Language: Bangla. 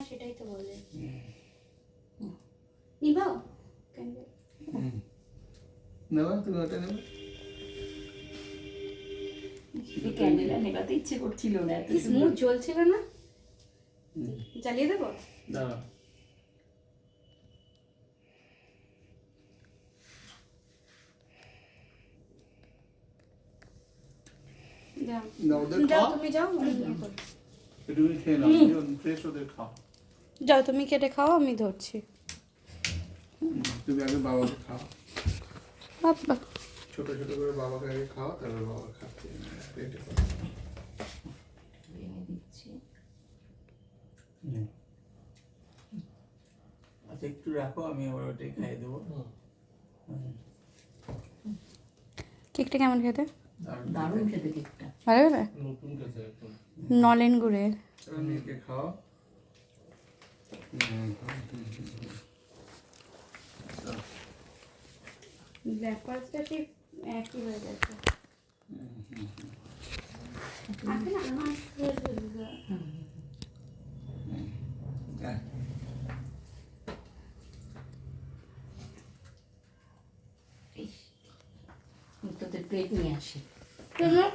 সেটাই তো বলে। নিবাও? নেবা তুমি ওটা নেবে। এই ক্যান্ডেলটা নেভাতে ইচ্ছে করছিল না এত স্মুথ জ্বলছিল না? জ্বালিয়ে দেবো? দাঁড়া যাও। তুমি যাও। একটু খেয়ে নাও ফ্রেশ ওদের খাও। যাও তুমি কেটে খাও আমি ধরছি। তুমি আগে বাবাকে খাও। বাবা। ছোট ছোট করে বাবাকে আগে খাও তারপর বাবা খাচ্ছে। পেটে দিচ্ছি। আচ্ছা একটু রাখো আমি আবার ওটাই খাইয়ে দেবো। কেকটা কেমন খেতে? দারুণ খেতে। কেকটা। ভালো নলেন গুড়ের। খাও। ফরেস্টটা ঠিক একই হয়ে যাচ্ছে আগে না আমার ইস, তোদের প্লেট নিয়ে আসি। তোমার